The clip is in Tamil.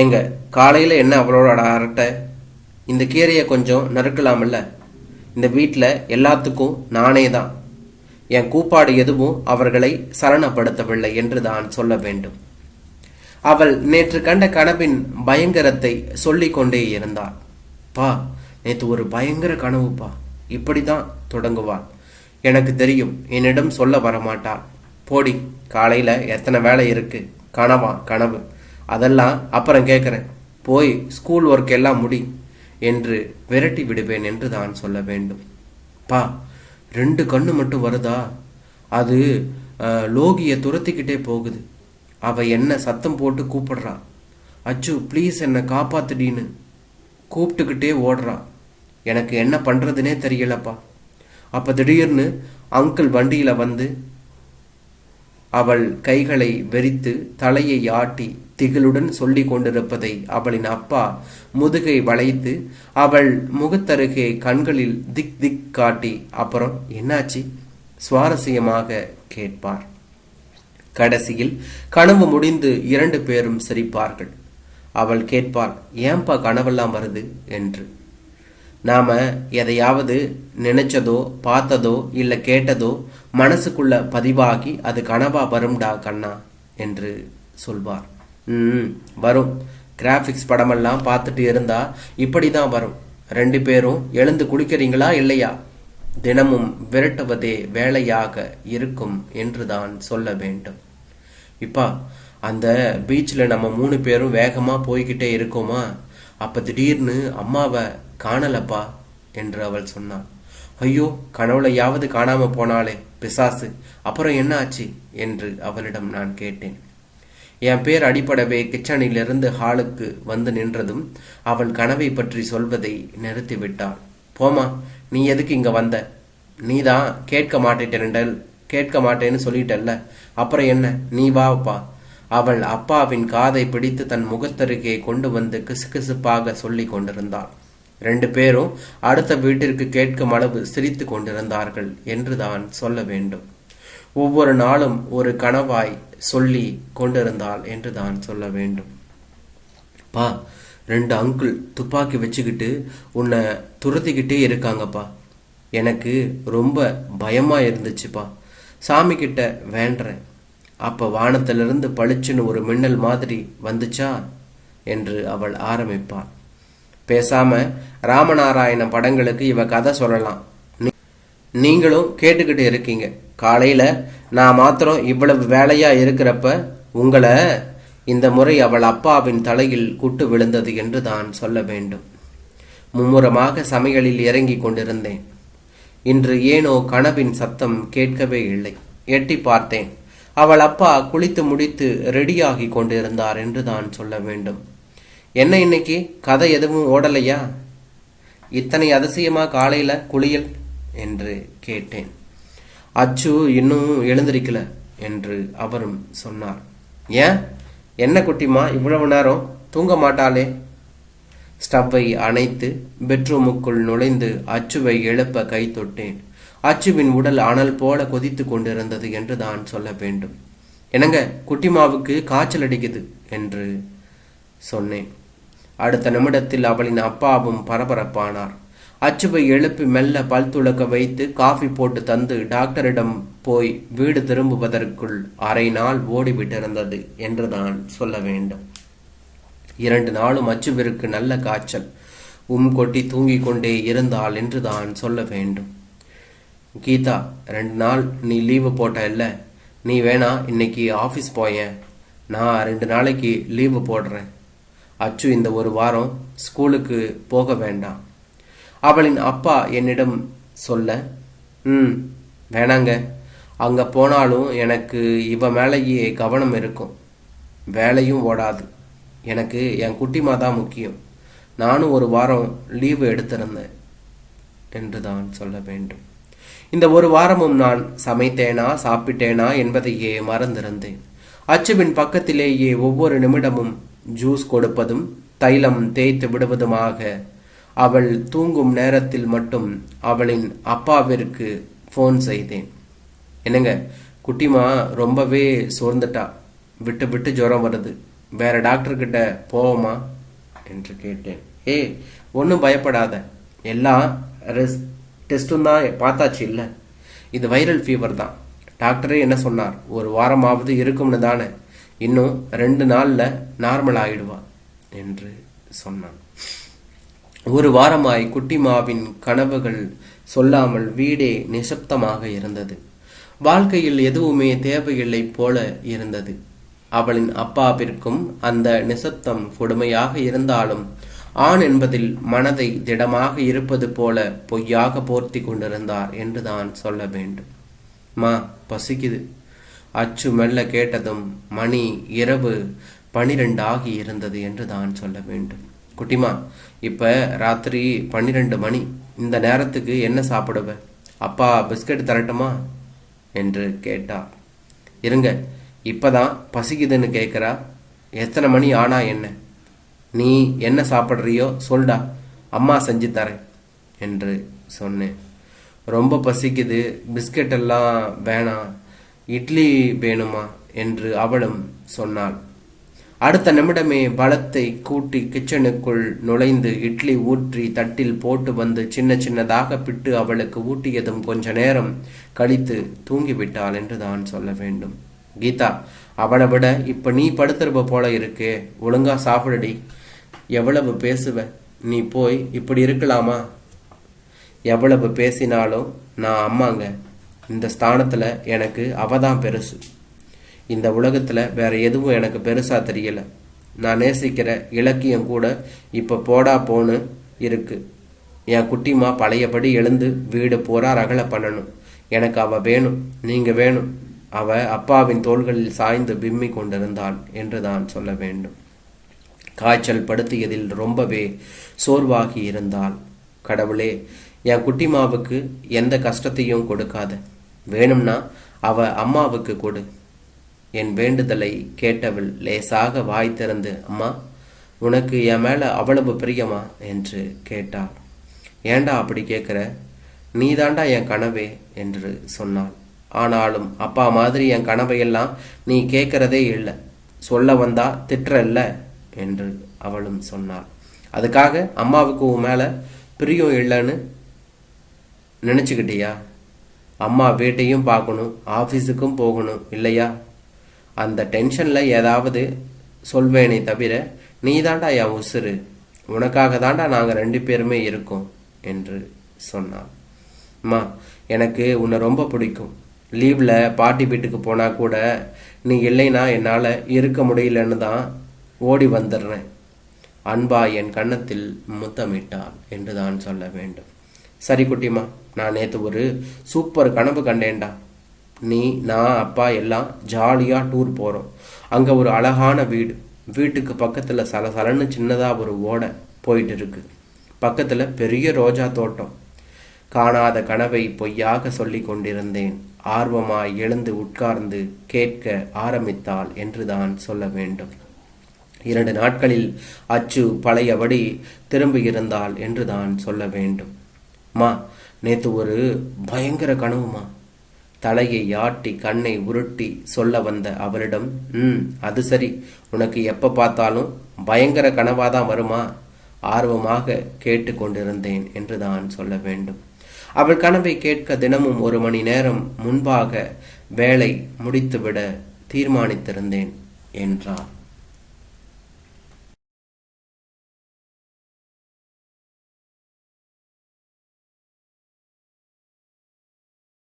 ஏங்க காலையில் என்ன அவளோட அரட்டை? இந்த கீரையை கொஞ்சம் நறுக்கலாமில்ல இந்த வீட்டில் எல்லாத்துக்கும் நானே தான். என் கூப்பாடு எதுவும் அவர்களை சரணப்படுத்தவில்லை என்று தான் சொல்ல வேண்டும். அவள் நேற்று கண்ட கனவின் பயங்கரத்தை சொல்லிக்கொண்டே இருந்தாள். பா நேற்று ஒரு பயங்கர கனவுப்பா. இப்படி தான் தொடங்குவாள். எனக்கு தெரியும் என்னிடம் சொல்ல வரமாட்டாள். போடி காலையில் எத்தனை வேலை இருக்கு? கனவா கனவு. அதெல்லாம் அப்புறம் கேட்குறேன் போய் ஸ்கூல் ஒர்க் எல்லாம் முடி என்று விரட்டி விடுவேன் என்று தான் சொல்ல வேண்டும். பா ரெண்டு கண்ணு மட்டும் வருதா? அது லோகியை துரத்திக்கிட்டே போகுது. அவ என்ன சத்தம் போட்டு கூப்பிடுறா. அச்சு ப்ளீஸ் என்னை காப்பாத்துடின்னு கூப்பிட்டுக்கிட்டே ஓடுறா. எனக்கு என்ன பண்ணுறதுனே தெரியலப்பா. அப்போ திடீர்னு அங்கிள் வண்டியில் வந்து அவள் கைகளை வெறித்து தலையை ஆட்டி திகிலுடன் சொல்லிக் கொண்டிருப்பதை அவளின் அப்பா முதுகை வளைத்து அவள் முகத்தருகே கண்களில் திக் திக் காட்டி அப்புறம் என்னாச்சு? சுவாரஸ்யமாக கேட்பார். கடைசியில் கனவு முடிந்து இரண்டு பேரும் சிரிப்பார்கள். அவள் கேட்பாள் ஏன்பா கனவெல்லாம் வருது? என்று. நாம எதையாவது நினைச்சதோ பார்த்ததோ இல்லை கேட்டதோ மனசுக்குள்ள பதிவாகி அது கனவா வரும்டா கண்ணா? என்று சொல்வார். வரும். கிராஃபிக்ஸ் படமெல்லாம் பார்த்துட்டு இருந்தா இப்படிதான் வரும். ரெண்டு பேரும் எழுந்து குடிக்கிறீங்களா இல்லையா? தினமும் விரட்டுவதே வேலையாக இருக்கும் என்றுதான் சொல்ல வேண்டும். இப்பா அந்த பீச்சில் நம்ம மூணு பேரும் வேகமாக போய்கிட்டே இருக்கோமா? அப்போ திடீர்னு அம்மாவை காணலப்பா என்று அவள் சொன்னாள். ஐயோ கனவுலையாவது காணாமல் போனாளே பிசாசு. அப்புறம் என்ன ஆச்சு என்று அவளிடம் நான் கேட்டேன். என் பேர் அடிப்படவே கிச்சனிலிருந்து ஹாலுக்கு வந்து நின்றதும் அவள் கனவை பற்றி சொல்வதை நிறுத்திவிட்டாள். போமா நீ எதுக்கு இங்க வந்த? நீதான் கேட்க மாட்டேட்டிருண்டல் கேட்க மாட்டேன்னு சொல்லிட்டல்ல. அப்புறம் என்ன? நீ வாப்பா அவள் அப்பாவின் காதை பிடித்து தன் முகத்தருகே கொண்டு வந்து கிசுகிசுப்பாக சொல்லி கொண்டிருந்தாள். ரெண்டு பேரும் அடுத்த வீட்டிற்கு கேட்கும் அளவு சிரித்து கொண்டிருந்தார்கள் என்று தான் சொல்ல வேண்டும். ஒவ்வொரு நாளும் ஒரு கனவாய் சொல்லி கொண்டிருந்தாள் என்று தான் சொல்ல வேண்டும். பா ரெண்டு அங்கிள் துப்பாக்கி வச்சுக்கிட்டு உன்னை துரத்திக்கிட்டே இருக்காங்கப்பா. எனக்கு ரொம்ப பயமாக இருந்துச்சுப்பா. சாமி கிட்ட வேண்டுறேன் அப்போ வானத்திலிருந்து பளிச்சுன்னு ஒரு மின்னல் மாதிரி வந்துச்சா? என்று அவள் ஆரம்பிப்பாள். பேசாம ராமநாராயண படங்களுக்கு இவ கதை சொல்லலாம். நீங்களும் கேட்டுக்கிட்டு இருக்கீங்க. காலையில் நான் மாத்திரம் இவ்வளவு வேலையாக இருக்கிறப்ப உங்களை இந்த முறை அவள் அப்பாவின் தலையில் குட்டு விழுந்தது என்று தான் சொல்ல வேண்டும். மும்முரமாக சமையலில் இறங்கிக் கொண்டிருந்தேன். இன்று ஏனோ கனவின் சத்தம் கேட்கவே இல்லை. எட்டி பார்த்தேன். அவள் அப்பா குளித்து முடித்து ரெடியாகி கொண்டிருந்தார் என்று தான் சொல்ல வேண்டும். என்ன இன்னைக்கு? கதை எதுவும் ஓடலையா? இத்தனை அதிசயமா காலையில குளியல்? என்று கேட்டேன். அச்சு இன்னும் எழுந்திருக்கல என்று அவரும் சொன்னார். ஏன்? என்ன குட்டிமா இவ்வளவு நேரம் தூங்க மாட்டாளே? ஸ்டவ்வை அணைத்து பெட்ரூமுக்குள் நுழைந்து அச்சுவை எழுப்ப கை தொட்டேன். அச்சுவின் உடல் அனல் போல கொதித்து கொண்டிருந்தது என்று தான் சொல்ல வேண்டும். என்னங்க குட்டிமாவுக்கு காய்ச்சல் அடிக்குது என்று சொன்னேன். அடுத்த நிமிடத்தில் அவளின் அப்பாவும் பரபரப்பானார். அச்சுவை எழுப்பி மெல்ல பல் துலக்க வைத்து காஃபி போட்டு தந்து டாக்டரிடம் போய் வீடு திரும்புவதற்குள் அரை நாள் ஓடிவிட்டிருந்தது என்று தான் சொல்ல வேண்டும். இரண்டு நாளும் அச்சுவிற்கு நல்ல காய்ச்சல். உம் கொட்டி தூங்கிக் கொண்டே இருந்தாள் என்று தான் சொல்ல வேண்டும். கீதா ரெண்டு நாள் நீ லீவு போட்ட இல்ல நீ வேணா இன்னைக்கு ஆஃபீஸ் போயேன் நான் ரெண்டு நாளைக்கு லீவு போடுறேன். அச்சு இந்த ஒரு வாரம் ஸ்கூலுக்கு போக வேண்டாம். அவளின் அப்பா என்னிடம் சொல்ல ம் வேணாங்க. அங்க போனாலும் எனக்கு இவ மேலேயே கவனம் இருக்கும். வேலையும் ஓடாது. எனக்கு என் குட்டிமா தான் முக்கியம். நானும் ஒரு வாரம் லீவு எடுத்திருந்தேன். என்று தான் சொல்ல வேண்டும். இந்த ஒரு வாரமும் நான் சமைத்தேனா சாப்பிட்டேனா என்பதையே மறந்திருந்தேன். அச்சுவின் பக்கத்திலேயே ஒவ்வொரு நிமிடமும் ஜூஸ் கொடுப்பதும் தைலம் தேய்த்து விடுவதுமாக அவள் தூங்கும் நேரத்தில் மட்டும் அவளின் அப்பாவிற்கு ஃபோன் செய்தேன். என்னங்க குட்டிமா ரொம்பவே சோர்ந்துட்டா? விட்டு விட்டு ஜுரம் வருது. வேற டாக்டர்கிட்ட போவோமா? என்று கேட்டேன். ஏய் ஒன்றும் பயப்படாத. எல்லாம் ரெஸ் டெஸ்ட்டும் தான் பார்த்தாச்சு இல்லை. இது வைரல் ஃபீவர் தான். டாக்டரே என்ன சொன்னார்? ஒரு வாரமாவது இருக்கும்னு தானே. இன்னும் ரெண்டு நாளில் நார்மல் ஆகிடுவா என்று சொன்னான். ஒரு வாரமாய் குட்டிமாவின் கனவுகள் சொல்லாமல் வீடே நிசப்தமாக இருந்தது. வாழ்க்கையில் எதுவுமே தேவையில்லை போல இருந்தது. அவளின் அப்பாவிற்கும் அந்த நிசப்தம் கொடுமையாக இருந்தாலும் ஆண் என்பதில் மனதை திடமாக இருப்பது போல பொய்யாக போர்த்தி கொண்டிருந்தார் என்று தான் சொல்ல வேண்டும். மா பசிக்குது. அச்சு மெல்ல கேட்டதும் மணி இரவு பனிரெண்டாகி இருந்தது என்று தான் சொல்ல வேண்டும். குட்டிமா இப்போ ராத்திரி பன்னிரெண்டு மணி. இந்த நேரத்துக்கு என்ன சாப்பிடுவ? அப்பா பிஸ்கட் தரட்டுமா? என்று கேட்டா. இருங்க இப்போதான் பசிக்குதுன்னு கேட்குறா எத்தனை மணி ஆனா என்ன? நீ என்ன சாப்பிட்றியோ சொல்டா. அம்மா செஞ்சு தரேன் என்று சொன்னேன். ரொம்ப பசிக்குது பிஸ்கட் எல்லாம் வேணாம். இட்லி வேணுமா? என்று அவளும் சொன்னாள். அடுத்த நிமிடமே பலத்தை கூட்டி கிச்சனுக்குள் நுழைந்து இட்லி ஊற்றி தட்டில் போட்டு வந்து சின்ன சின்னதாக பிட்டு அவளுக்கு ஊட்டியதும் கொஞ்ச நேரம் கழித்து தூங்கிவிட்டாள் என்று தான் சொல்ல வேண்டும். கீதா அவளை விட இப்ப நீ படுத்துருப்ப போல இருக்கே. ஒழுங்கா சாப்பிடுடி. எவ்வளவு பேசுவ? நீ போய் இப்படி இருக்கலாமா? எவ்வளவு பேசினாலும் நான் அம்மாங்க. இந்த ஸ்தானத்துல எனக்கு அவதான் பெருசு. இந்த உலகத்தில் வேற எதுவும் எனக்கு பெருசா தெரியல. நான் நேசிக்கிற இலக்கியம் கூட இப்போ போடா போன்னு இருக்கு. என் குட்டிமா பழையபடி எழுந்து வீடு பூரா ரகலை பண்ணணும். எனக்கு அவ வேணும் நீங்க வேணும். அவ அப்பாவின் தோள்களில் சாய்ந்து பிம்மி கொண்டிருந்தாள் என்று தான் சொல்ல வேண்டும். காய்ச்சல் படுத்தியதில் ரொம்பவே சோர்வாகி இருந்தாள். கடவுளே என் குட்டிமாவுக்கு எந்த கஷ்டத்தையும் கொடுக்காத. வேணும்னா அவ அம்மாவுக்கு கொடு. என் வேண்டுதலை கேட்டவள் லேசாக வாய் திறந்து அம்மா உனக்கு என் மேலே அவ்வளவு பிரியமா? என்று கேட்டாள். ஏண்டா அப்படி கேட்குற நீதாண்டா என் கனவே? என்று சொன்னாள். ஆனாலும் அப்பா மாதிரி என் கனவையெல்லாம் நீ கேட்கறதே இல்லை. சொல்ல வந்தா திட்டுறல்ல என்று அவளும் சொன்னாள். அதுக்காக அம்மாவுக்கு உன் மேலே பிரியம் இல்லைன்னு நினச்சிக்கிட்டியா? அம்மா வீட்டையும் பார்க்கணும் ஆஃபீஸுக்கும் போகணும் இல்லையா? அந்த டென்ஷனில் ஏதாவது சொல்வேனே தவிர நீ தாண்டா என் உசுரு உனக்காக தாண்டா நாங்கள் ரெண்டு பேருமே இருக்கோம் என்று சொன்னான் அம்மா எனக்கு உன்னை ரொம்ப பிடிக்கும். லீவில் பாட்டி வீட்டுக்கு போனால் கூட நீ இல்லைன்னா என்னால் இருக்க முடியலன்னு தான் ஓடி வந்துடுறேன். அன்பா என் கன்னத்தில் முத்தமிட்டாள் என்று தான் சொல்ல வேண்டும். சரி குட்டிம்மா நான் நேற்று ஒரு சூப்பர் கனவு கண்டேன்டா. நீ நான் அப்பா எல்லாம் ஜாலியாக டூர் போகிறோம் அங்கே ஒரு அழகான வீடு. வீட்டுக்கு பக்கத்தில் சலசலன்னு சின்னதாக ஒரு ஓடை போயிட்டு இருக்கு. பக்கத்தில் பெரிய ரோஜா தோட்டம். காணாத கனவை பொய்யாக சொல்லி கொண்டிருந்தேன். ஆர்வமாய் எழுந்து உட்கார்ந்து கேட்க ஆரம்பித்தாள் என்று தான் சொல்ல வேண்டும். இரண்டு நாட்களில் அச்சு பழையபடி திரும்பியிருந்தாள் என்று தான் சொல்ல வேண்டும். மா நேற்று ஒரு பயங்கர கனவுமா? தலையை ஆட்டி கண்ணை உருட்டி சொல்ல வந்த அவளிடம் ம் அது சரி. உனக்கு எப்ப பார்த்தாலும் பயங்கர கனவாதான் வருமா? ஆர்வமாக கேட்டு கொண்டிருந்தேன் என்று தான் சொல்ல வேண்டும். அவள் கனவை கேட்க தினமும் ஒரு மணி நேரம் முன்பாக வேலை முடித்துவிட தீர்மானித்திருந்தேன் என்றார்